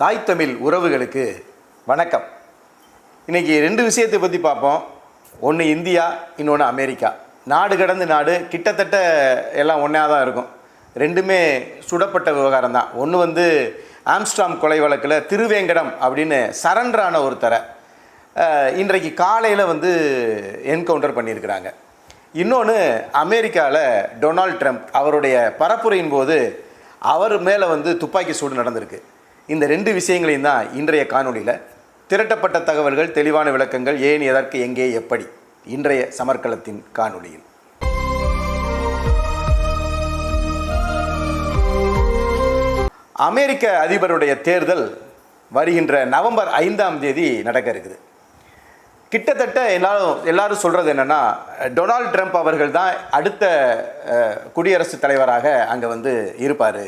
தாய் தமிழ் உறவுகளுக்கு வணக்கம். இன்றைக்கி ரெண்டு விஷயத்தை பற்றி பார்ப்போம். ஒன்று இந்தியா இன்னொன்று அமெரிக்கா. நாடு கடந்து நாடு கிட்டத்தட்ட எல்லாம் ஒன்றா தான் இருக்கும். ரெண்டுமே சுடப்பட்ட விவகாரம் தான். ஒன்று வந்து ஆம்ஸ்டாம் கொலை வழக்கில் திருவேங்கடம் அப்படின்னு சரண்டரான ஒருத்தரை இன்றைக்கு காலையில் வந்து என்கவுண்டர் பண்ணியிருக்கிறாங்க. இன்னொன்று அமெரிக்காவில் டொனால்ட் ட்ரம்ப் அவருடைய பரப்புரையின் போது அவர் மேலே வந்து துப்பாக்கி சூடு நடந்திருக்கு. இந்த ரெண்டு விஷயங்களையும் தான் இன்றைய காணொளியில் திரட்டப்பட்ட தகவல்கள் தெளிவான விளக்கங்கள் ஏன் எதற்கு எங்கே எப்படி இன்றைய சமர்க்களத்தின் காணொலியில் அமெரிக்க அதிபருடைய தேர்தல் வருகின்ற நவம்பர் ஐந்தாம் தேதி நடக்க இருக்குது. கிட்டத்தட்ட எல்லாரும் எல்லாரும் சொல்கிறது என்னென்னா டொனால்ட் ட்ரம்ப் அவர்கள் தான் அடுத்த குடியரசுத் தலைவராக அங்கே வந்து இருப்பார்.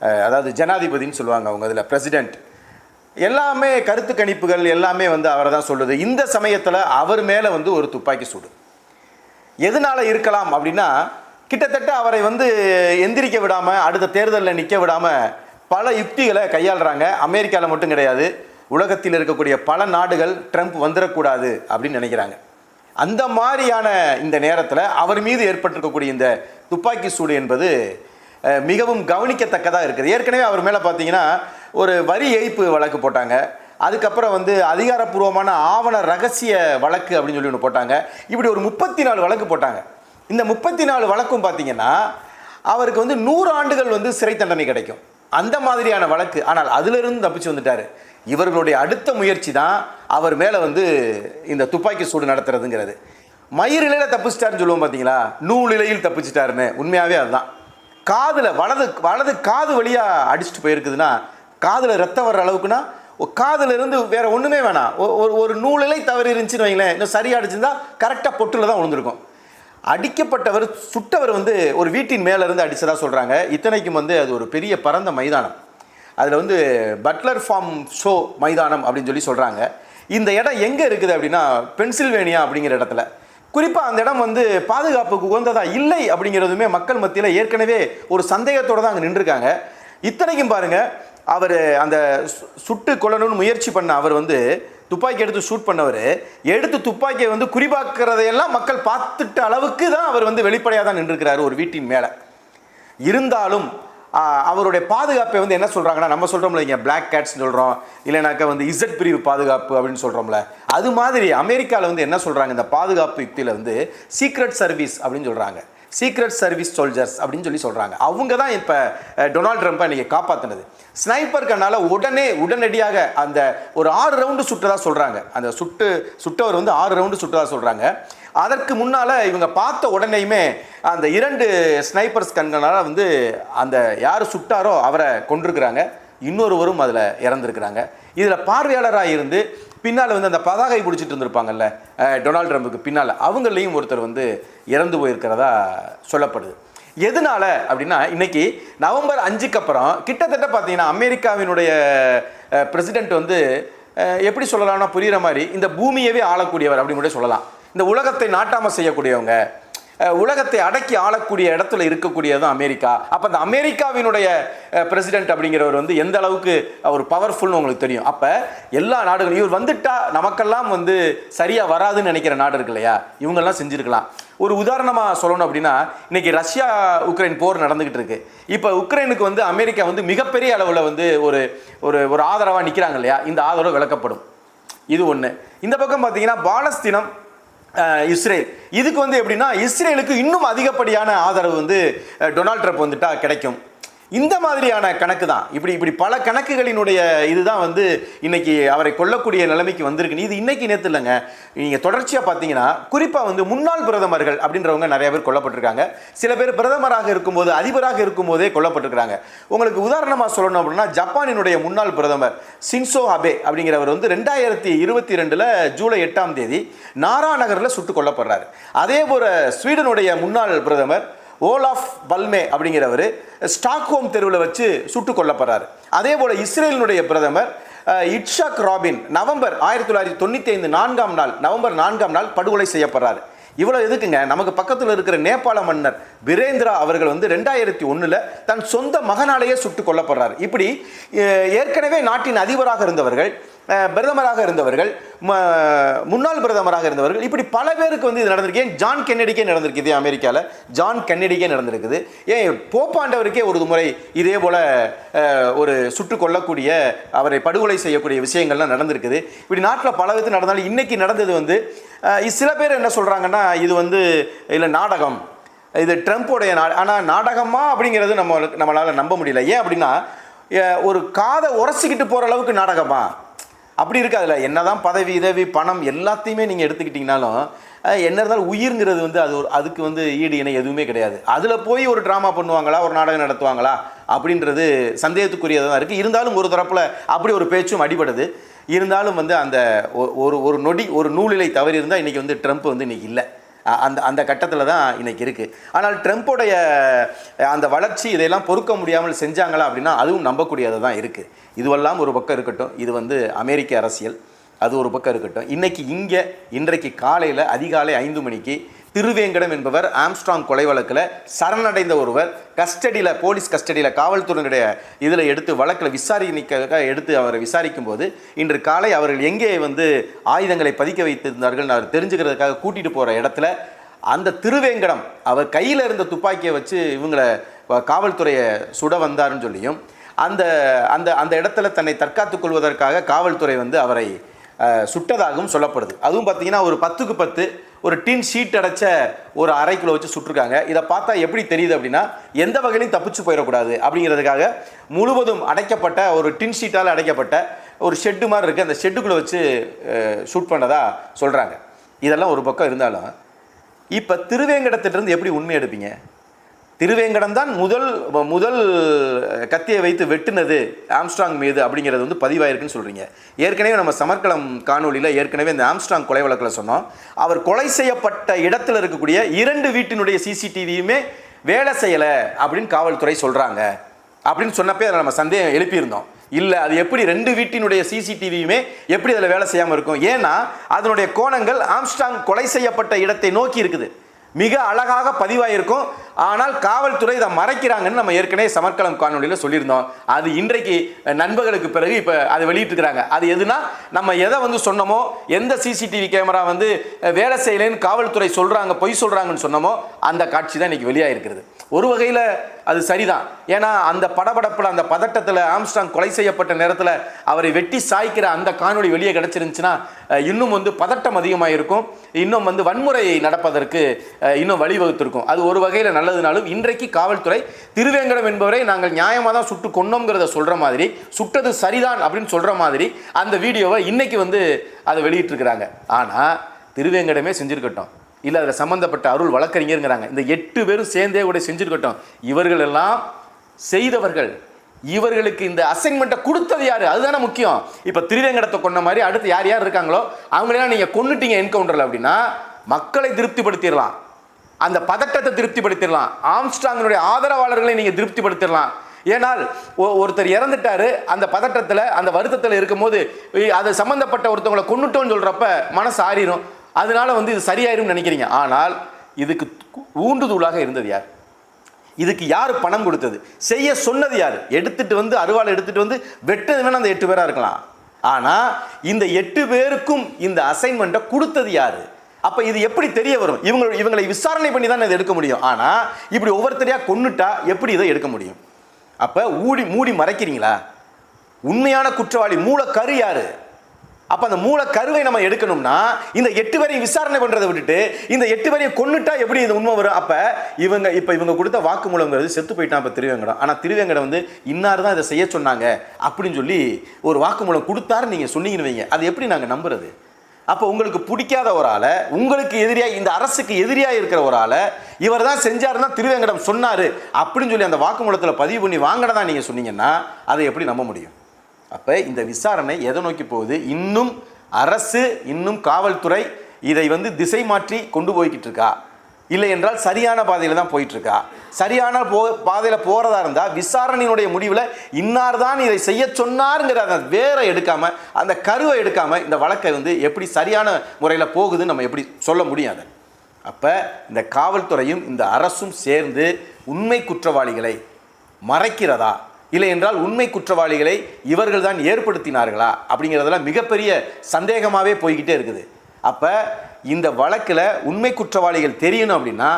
அதாவது ஜனாதிபதின்னு சொல்லுவாங்க அவங்க அதில் பிரசிடெண்ட் எல்லாமே கருத்து கணிப்புகள் எல்லாமே வந்து அவரை தான் சொல்லுது. இந்த சமயத்தில் அவர் மேலே வந்து ஒரு துப்பாக்கி சூடு. எதனால் இருக்கலாம் அப்படின்னா கிட்டத்தட்ட அவரை வந்து எந்திரிக்க விடாமல் அடுத்த தேர்தலில் நிற்க விடாமல் பல யுக்திகளை கையாளுறாங்க. அமெரிக்காவில் மட்டும் கிடையாது. உலகத்தில் இருக்கக்கூடிய பல நாடுகள் ட்ரம்ப் வந்துடக்கூடாது அப்படின்னு நினைக்கிறாங்க. அந்த மாதிரியான இந்த நேரத்தில் அவர் மீது ஏற்பட்டிருக்கக்கூடிய இந்த துப்பாக்கி சூடு என்பது மிகவும் கவனிக்கத்தக்கதாக இருக்குது. ஏற்கனவே அவர் மேலே பார்த்தீங்கன்னா ஒரு வரி ஏய்ப்பு வழக்கு போட்டாங்க. அதுக்கப்புறம் வந்து அதிகாரப்பூர்வமான ஆவண ரகசிய வழக்கு அப்படின்னு சொல்லி ஒன்று போட்டாங்க. இப்படி ஒரு முப்பத்தி நாலு வழக்கு போட்டாங்க. இந்த முப்பத்தி நாலு வழக்கும் பார்த்தீங்கன்னா அவருக்கு வந்து நூறு ஆண்டுகள் வந்து சிறை தண்டனை கிடைக்கும். அந்த மாதிரியான வழக்கு. ஆனால் அதிலிருந்து தப்பிச்சு வந்துட்டார். இவர்களுடைய அடுத்த முயற்சி தான் அவர் மேலே வந்து இந்த துப்பாக்கி சூடு நடத்துறதுங்கிறது. மயிரிலையில் தப்பிச்சிட்டாருன்னு சொல்லுவோம் பார்த்தீங்களா நூலிலையில் தப்பிச்சிட்டாருன்னு. உண்மையாகவே அதுதான். காதில் வலது வலது காது வழியாக அடிச்சுட்டு போயிருக்குதுன்னா காதில் ரத்தம் வர்ற அளவுக்குன்னா ஒ- காதுல இருந்து வேற ஒன்றுமே வேணாம். ஒ- ஒரு ஒரு நூலிலை தவறி இருந்துச்சுன்னு வைங்களேன் இன்னும் சரியாக அடிச்சிருந்தா கரெக்டாக பொட்டில் தான் விழுந்திருக்கும் அடிக்கப்பட்டவர் சுட்டவர் வந்து ஒரு வீட்டின் மேலேருந்து அடித்ததாக சொல்கிறாங்க இத்தனைக்கும் வந்து அது ஒரு பெரிய பரந்த மைதானம். அதில் வந்து பட்லர் ஃபார்ம் ஷோ மைதானம் அப்படின்னு சொல்லி சொல்கிறாங்க இந்த இடம் எங்கே இருக்குது அப்படின்னா பென்சில்வேனியா அப்படிங்கிற இடத்துல. குறிப்பாக அந்த இடம் வந்து பாதுகாப்புக்கு உகந்ததா இல்லை அப்படிங்கிறதுமே மக்கள் மத்தியில் ஏற்கனவே ஒரு சந்தேகத்தோடு தான் அங்கே நின்றுருக்காங்க. இத்தனைக்கும் பாருங்க அவர் அந்த சு- சுட்டு கொல்லணும்னு முயற்சி பண்ண அவர் வந்து துப்பாக்கி எடுத்து ஷூட் பண்ணவர். எடுத்து துப்பாக்கியை வந்து குறிபாக்கிறதையெல்லாம் மக்கள் பார்த்துட்ட அளவுக்கு தான் அவர் வந்து வெளிப்படையாக தான் நின்றுருக்கிறார் ஒரு வீட்டின் மேலே. இருந்தாலும் அவருடைய பாதுகாப்பை வந்து என்ன சொல்கிறாங்கன்னா நம்ம சொல்கிறோம்ல இங்கே பிளாக் கேட்ஸ்னு சொல்கிறோம் இல்லைனாக்கா வந்து இசட் பிரிவு பாதுகாப்பு அப்படின்னு சொல்கிறோம்ல அது மாதிரி அமெரிக்காவில் வந்து என்ன சொல்கிறாங்க இந்த பாதுகாப்பு யுக்தியில் வந்து சீக்ரெட் சர்வீஸ் அப்படின்னு சொல்கிறாங்க சீக்ரெட் சர்வீஸ் சோல்ஜர்ஸ் அப்படின்னு சொல்லி சொல்கிறாங்க அவங்க தான் இப்போ டொனால்ட் ட்ரம்ப்பை இன்றைக்கி காப்பாற்றினது ஸ்னைப்பர் கண்ணால் உடனே உடனடியாக அந்த ஒரு ஆறு ரவுண்டு சுட்டதாக சொல்கிறாங்க அந்த சுட்டு சுட்டவர் வந்து ஆறு ரவுண்டு சுட்டதாக சொல்கிறாங்க அதற்கு முன்னால் இவங்க பார்த்த உடனேயுமே அந்த இரண்டு ஸ்னைப்பர்ஸ் கண்களால் வந்து அந்த யார் சுட்டாரோ அவரை கொண்டிருக்கிறாங்க இன்னொருவரும் அதில் இறந்துருக்கிறாங்க. இதில் பார்வையாளராக இருந்து பின்னால் வந்து அந்த பதாகை பிடிச்சிட்டு இருந்திருப்பாங்கல்ல டொனால்ட் ட்ரம்புக்கு பின்னால் அவங்களையும் ஒருத்தர் வந்து இறந்து போயிருக்கிறதா சொல்லப்படுது. எதனால அப்படின்னா இன்றைக்கி நவம்பர் அஞ்சுக்கு அப்புறம் கிட்டத்தட்ட பார்த்தீங்கன்னா அமெரிக்காவினுடைய பிரசிடென்ட் வந்து எப்படி சொல்லலாம்னா புரிகிற மாதிரி இந்த பூமியவே ஆளக்கூடியவர் அப்படின்னு கூட சொல்லலாம். இந்த உலகத்தை நாட்டாமல் செய்யக்கூடியவங்க உலகத்தை அடக்கி ஆளக்கூடிய இடத்துல இருக்கக்கூடியதும் அமெரிக்கா. அப்போ அந்த அமெரிக்காவினுடைய பிரசிடென்ட் அப்படிங்கிறவர் வந்து எந்த அளவுக்கு அவர் பவர்ஃபுல்னு உங்களுக்கு தெரியும். அப்போ எல்லா நாடுகளும் இவர் வந்துட்டா நமக்கெல்லாம் வந்து சரியாக வராதுன்னு நினைக்கிற நாடு இருக்கு இல்லையா? இவங்கெல்லாம் செஞ்சுருக்கலாம். ஒரு உதாரணமாக சொல்லணும் அப்படின்னா இன்னைக்கு ரஷ்யா உக்ரைன் போர் நடந்துக்கிட்டு இருக்கு. இப்போ உக்ரைனுக்கு வந்து அமெரிக்கா வந்து மிகப்பெரிய அளவில் வந்து ஒரு ஒரு ஒரு ஆதரவாக நிற்கிறாங்க இல்லையா? இந்த ஆதரவு விளக்கப்படும். இது ஒன்று இந்த பக்கம் பார்த்தீங்கன்னா பாலஸ்தீனம் இஸ்ரேல். இதுக்கு வந்து எப்படின்னா இஸ்ரேலுக்கு இன்னும் அதிகப்படியான ஆதரவு வந்து டொனால்ட் ட்ரம்ப் வந்துட்டா கிடைக்கும். இந்த மாதிரியான கணக்கு தான். இப்படி இப்படி பல கணக்குகளினுடைய இதுதான் வந்து இன்னைக்கு அவரை கொல்லக்கூடிய நிலைமைக்கு வந்திருக்கு. இது இன்னைக்கு நேற்று இல்லைங்க. நீங்கள் தொடர்ச்சியாக பார்த்தீங்கன்னா குறிப்பாக வந்து முன்னாள் பிரதமர்கள் அப்படின்றவங்க நிறைய பேர் கொல்லப்பட்டிருக்காங்க. சில பேர் பிரதமராக இருக்கும்போது அதிபராக இருக்கும்போதே கொல்லப்பட்டிருக்காங்க உங்களுக்கு உதாரணமாக சொல்லணும் அப்படின்னா ஜப்பானினுடைய முன்னாள் பிரதமர் சின்சோ அபே அப்படிங்கிறவர் வந்து ரெண்டாயிரத்தி இருபத்தி ரெண்டில் ஜூலை எட்டாம் தேதி நாரா நகரில் சுட்டுக் கொல்லப்படுறாரு. அதே போல ஸ்வீடனுடைய முன்னாள் பிரதமர் ஓலாஃப் பல்மே அப்படிங்கிறவர் ஸ்டாக்ஹோம் தெருவில் வச்சு சுட்டு கொல்லப்படுறாரு. அதே போல் இஸ்ரேலினுடைய பிரதமர் இட்ஷாக் ராபின் நவம்பர் ஆயிரத்தி தொள்ளாயிரத்தி தொண்ணூற்றி ஐந்து நான்காம் நாள் நவம்பர் நான்காம் நாள் படுகொலை செய்யப்படுறாரு. இவ்வளோ எதுக்குங்க? நமக்கு பக்கத்தில் இருக்கிற நேபாள மன்னர் பிரேந்திரா அவர்கள் வந்து ரெண்டாயிரத்தி ஒன்றில் தன் சொந்த மகனாலேயே சுட்டு கொல்லப்படுறார். இப்படி ஏற்கனவே நாட்டின் அதிபராக இருந்தவர்கள் பிரதமராக இருந்தவர்கள் முன்னாள் பிரதமராக இருந்தவர்கள் இப்படி பல பேருக்கு வந்து இது நடந்திருக்கு. ஏன் ஜான் கென்னடிக்கே நடந்திருக்குது அமெரிக்காவில் ஜான் கென்னடிக்கே நடந்திருக்குது. ஏன் போப்பாண்டவருக்கே ஒரு முறை இதே போல் ஒரு சுட்டு கொல்லக்கூடிய அவரை படுகொலை செய்யக்கூடிய விஷயங்கள்லாம் நடந்திருக்குது. இப்படி நாட்டில் பல விதத்தில் நடந்தாலும் இன்றைக்கி நடந்தது வந்து சில பேர் என்ன சொல்கிறாங்கன்னா இது வந்து இல்லை நாடகம். இது ட்ரம்ப்போடைய நா ஆனால் நாடகமா அப்படிங்கிறது நம்ம நம்மளால் நம்ப முடியல. ஏன் அப்படின்னா ஒரு காதை உரசிக்கிட்டு போகிற அளவுக்கு நாடகமா? அப்படி இருக்காதுல்ல. என்னதான் பதவி உதவி பணம் எல்லாத்தையுமே நீங்கள் எடுத்துக்கிட்டிங்கனாலும் என்ன இருந்தாலும் உயிர்ங்கிறது வந்து அது ஒரு அதுக்கு வந்து ஈடு இணை எதுவுமே கிடையாது. அதில் போய் ஒரு ட்ராமா பண்ணுவாங்களா ஒரு நாடகம் நடத்துவாங்களா அப்படின்றது சந்தேகத்துக்குரியதாக தான் இருக்குது இருந்தாலும் ஒரு தரப்பில் அப்படி ஒரு பேச்சும் அடிபடுது. இருந்தாலும் வந்து அந்த ஒ- ஒரு ஒரு நொடி ஒரு நூலிலை தவறி இருந்தால் இன்றைக்கி வந்து ட்ரம்ப் வந்து இன்றைக்கி இல்லை. அந்த அந்த கட்டத்தில் தான் இன்னைக்கு இருக்குது ஆனால் ட்ரம்ப்போடைய அந்த வளர்ச்சி இதையெல்லாம் பொறுக்க முடியாமல் செஞ்சாங்களா அப்படின்னா அதுவும் நம்பக்கூடியது தான் இருக்குது இதுவெல்லாம் ஒரு பக்கம் இருக்கட்டும் இது வந்து அமெரிக்க அரசியல் அது ஒரு பக்கம் இருக்கட்டும். இன்றைக்கி இங்கே இன்றைக்கு காலையில் அதிகாலை ஐந்து மணிக்கு திருவேங்கடம் என்பவர் ஆம்ஸ்ட்ராங் கொலை வழக்கில் சரணடைந்த ஒருவர் கஸ்டடியில் போலீஸ் கஸ்டடியில் காவல்துறையினுடைய இதில் எடுத்து வழக்கில் விசாரணைக்காக எடுத்து அவரை விசாரிக்கும் போது இன்று காலை அவர்கள் எங்கே வந்து ஆயுதங்களை பதிக்க வைத்திருந்தார்கள் அவர் தெரிஞ்சுக்கிறதுக்காக கூட்டிகிட்டு போகிற இடத்துல அந்த திருவேங்கடம் அவர் கையில் இருந்த துப்பாக்கியை வச்சு இவங்களை காவல்துறையை சுட வந்தாருன்னு சொல்லியும் அந்த அந்த அந்த இடத்துல தன்னை தற்காத்துக் கொள்வதற்காக காவல்துறை வந்து அவரை சுட்டதாகவும் சொல்லப்படுது. அதுவும் பார்த்தீங்கன்னா ஒரு பத்துக்கு பத்து ஒரு டின் ஷீட் அடைச்ச ஒரு அறைக்குள்ள வச்சு சுட்டிருக்காங்க. இதை பார்த்தா எப்படி தெரியுது அப்படின்னா எந்த வகையிலையும் தப்பிச்சு போயிடக்கூடாது அப்படிங்கிறதுக்காக முழுவதும் அடைக்கப்பட்ட ஒரு டின் ஷீட்டால் அடைக்கப்பட்ட ஒரு ஷெட்டு மாதிரி இருக்குது அந்த ஷெட்டுக்குள்ளே வச்சு ஷூட் பண்ணதா சொல்கிறாங்க இதெல்லாம் ஒரு பக்கம் இருந்தாலும் இப்போ திருவேங்கடத்திலிருந்து எப்படி உண்மை எடுப்பீங்க? திருவேங்கடம் தான் முதல் முதல் கத்தியை வைத்து வெட்டினது ஆம்ஸ்ட்ராங் மீது அப்படிங்கிறது வந்து பதிவாயிருக்குன்னு சொல்கிறீங்க ஏற்கனவே நம்ம சமர்க்களம் காணொளியில் ஏற்கனவே இந்த ஆம்ஸ்ட்ராங் கொலை வழக்கில் சொன்னோம். அவர் கொலை செய்யப்பட்ட இடத்துல இருக்கக்கூடிய இரண்டு வீட்டினுடைய சிசிடிவியுமே வேலை செய்யலை அப்படின்னு காவல்துறை சொல்கிறாங்க அப்படின்னு சொன்னப்பே அதில் நம்ம சந்தேகம் எழுப்பியிருந்தோம். இல்லை அது எப்படி ரெண்டு வீட்டினுடைய சிசிடிவியுமே எப்படி அதில் வேலை செய்யாமல் இருக்கும்? ஏன்னா அதனுடைய கோணங்கள் ஆம்ஸ்டாங் கொலை செய்யப்பட்ட இடத்தை நோக்கி இருக்குது. மிக அழகாக பதிவாயிருக்கும். ஆனால் காவல்துறை இதை மறைக்கிறாங்கன்னு நம்ம ஏற்கனவே சமர்க்கலம் காணொலியில் சொல்லியிருந்தோம். அது இன்றைக்கு நண்பர்களுக்கு பிறகு இப்போ அதை வெளியிட்டுருக்கிறாங்க. அது எதுனா நம்ம எதை வந்து சொன்னோமோ எந்த சிசிடிவி கேமரா வந்து வேலை செய்யலைன்னு காவல்துறை சொல்கிறாங்க பொய் சொல்கிறாங்கன்னு சொன்னோமோ அந்த காட்சி தான் இன்றைக்கி வெளியாகிருக்கிறது ஒரு வகையில் அது சரிதான். ஏன்னா அந்த படபடப்பில் அந்த பதட்டத்தில் ஆம்ஸ்டாங் கொலை செய்யப்பட்ட நேரத்தில் அவரை வெட்டி சாய்க்கிற அந்த காணொளி வெளியே கிடச்சிருந்துச்சுன்னா இன்னும் வந்து பதட்டம் அதிகமாக இருக்கும் இன்னும் வந்து வன்முறை நடப்பதற்கு இன்னும் வழிவகுத்திருக்கும். அது ஒரு வகையில் நல்ல நல்லதுனாலும் இன்றைக்கு காவல்துறை திருவேங்கடம் என்பவரை நாங்கள் நியாயமாக தான் சுட்டு கொண்டோங்கிறத சொல்கிற மாதிரி சுட்டது சரிதான் அப்படின்னு சொல்கிற மாதிரி அந்த வீடியோவை இன்னைக்கு வந்து அதை வெளியிட்டிருக்கிறாங்க. ஆனால் திருவேங்கடமே செஞ்சுருக்கட்டும். இல்லை அதில் சம்மந்தப்பட்ட அருள் வழக்கறிஞருங்கிறாங்க. இந்த எட்டு பேரும் சேர்ந்தே கூட செஞ்சுருக்கட்டும். இவர்கள் எல்லாம் செய்தவர்கள். இவர்களுக்கு இந்த அசைன்மெண்ட்டை கொடுத்தது யார்? அதுதானே முக்கியம். இப்போ திருவேங்கடத்தை கொண்ட மாதிரி அடுத்து யார் யார் இருக்காங்களோ அவங்களெல்லாம் நீங்கள் கொண்டுட்டீங்க என்கவுண்டரில் அப்படின்னா மக்களை திருப்திப்படுத்திடலாம். அந்த பதட்டத்தை திருப்திப்படுத்திடலாம். ஆம்ஸ்டாங்கினுடைய ஆதரவாளர்களை நீங்கள் திருப்திப்படுத்திடலாம். ஏனால் ஒருத்தர் இறந்துட்டாரு அந்த பதட்டத்தில் அந்த வருத்தத்தில் இருக்கும்போது அது சம்மந்தப்பட்ட ஒருத்தவங்களை கொன்னுட்டோன்னு சொல்கிறப்ப மனசு ஆறிடும் அதனால வந்து இது சரியாயிரும்னு நினைக்கிறீங்க. ஆனால் இதுக்கு து- ஊண்டுதூளாக இருந்தது யார்? இதுக்கு யார் பணம் கொடுத்தது? செய்ய சொன்னது யார்? எடுத்துட்டு வந்து அருவாள் எடுத்துட்டு வந்து வெட்டது அந்த எட்டு பேராக இருக்கலாம். ஆனால் இந்த எட்டு பேருக்கும் இந்த அசைன்மெண்ட்டை கொடுத்தது யார்? அப்போ இது எப்படி தெரிய வரும்? இவங்க இவங்களை விசாரணை பண்ணி தான் இதை எடுக்க முடியும். ஆனால் இப்படி ஒவ்வொருத்தரையாக கொன்னுட்டா எப்படி இதை எடுக்க முடியும்? அப்போ ஊடி மூடி மறைக்கிறீங்களா? உண்மையான குற்றவாளி மூலக்கரு யார்? யாரு அந்த மூலக்கருவை நம்ம எடுக்கணும்னா இந்த எட்டு பேரையும் விசாரணை பண்ணுறதை விட்டுட்டு இந்த எட்டு பேரையும் கொண்டுட்டா எப்படி இது உண்மை வரும்? அப்போ இவங்க இப்போ இவங்க கொடுத்த வாக்குமூலங்கிறது செத்து போயிட்டான் இப்போ திருவேங்கடம். ஆனால் திருவேங்கடம் வந்து இன்னார் தான் இதை செய்ய சொன்னாங்க அப்படின்னு சொல்லி ஒரு வாக்குமூலம் கொடுத்தாருன்னு நீங்கள் சொன்னீங்கன்னு வைங்க. அது எப்படி நாங்கள் நம்புறது? அப்போ உங்களுக்கு பிடிக்காத ஒரு ஆளை உங்களுக்கு எதிரியாக இந்த அரசுக்கு எதிரியாக இருக்கிற ஒரு ஆளை இவர் தான் செஞ்சாருன்னா திருவேங்கடம் சொன்னார் அப்படின்னு சொல்லி அந்த வாக்குமூலத்தில் பதிவு பண்ணி வாங்கினதான் நீங்கள் சொன்னீங்கன்னா அதை எப்படி நம்ப முடியும்? அப்போ இந்த விசாரணை எதை நோக்கி போகுது? இன்னும் அரசு இன்னும் காவல்துறை இதை வந்து திசை மாற்றி கொண்டு போய்கிட்டு இருக்கா? இல்லை என்றால் சரியான பாதையில் தான் போயிட்டுருக்கா. சரியான போ பாதையில் போகிறதா இருந்தால் விசாரணையினுடைய முடிவில் இன்னார் தான் இதை செய்ய சொன்னாருங்கிற அந்த வேரை எடுக்காமல் அந்த கருவை எடுக்காமல் இந்த வழக்கை வந்து எப்படி சரியான முறையில் போகுதுன்னு நம்ம எப்படி சொல்ல முடியாது அப்போ இந்த காவல்துறையும் இந்த அரசும் சேர்ந்து உண்மை குற்றவாளிகளை மறைக்கிறதா? இல்லை என்றால் உண்மை குற்றவாளிகளை இவர்கள் தான் ஏற்படுத்தினார்களா? அப்படிங்கிறதெல்லாம் மிகப்பெரிய சந்தேகமாகவே போய்கிட்டே இருக்குது. அப்போ இந்த வழக்கில் உண்மை குற்றவாளிகள் தெரியணும் அப்படின்னா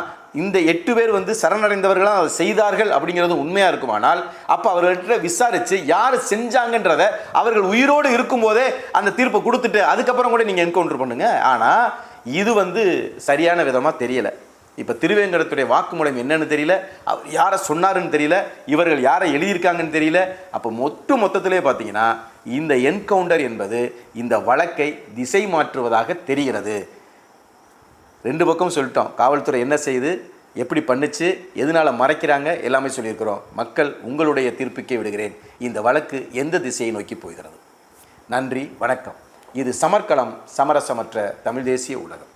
இந்த எட்டு பேர் வந்து சரணடைந்தவர்களாக அதை செய்தார்கள் அப்படிங்கிறது உண்மையாக இருக்குமானால் அப்போ அவர்கள்ட்ட விசாரித்து யார் செஞ்சாங்கன்றத அவர்கள் உயிரோடு இருக்கும்போதே அந்த தீர்ப்பை கொடுத்துட்டு அதுக்கப்புறம் கூட நீங்கள் என்கவுண்டர் பண்ணுங்க. ஆனால் இது வந்து சரியான விதமாக தெரியலை. இப்போ திருவேங்கடத்துடைய வாக்குமூலம் என்னன்னு தெரியல அவர் யாரை சொன்னாருன்னு தெரியல இவர்கள் யாரை எழுதியிருக்காங்கன்னு தெரியல. அப்போ மொத்த மொத்தத்திலே பார்த்தீங்கன்னா இந்த என்கவுண்டர் என்பது இந்த வழக்கை திசை மாற்றுவதாக தெரிகிறது. ரெண்டு பக்கம் சொல்லிட்டோம். காவல்துறை என்ன செய்து எப்படி பண்ணுச்சு எதனால் மறைக்கிறாங்க எல்லாமே சொல்லியிருக்கிறோம். மக்கள் உங்களுடைய தீர்ப்புக்கே விடுகிறேன். இந்த வழக்கு எந்த திசையை நோக்கி போகிறது? நன்றி வணக்கம். இது சமர்க்களம் சமரசமற்ற தமிழ் தேசிய ஊடகம்.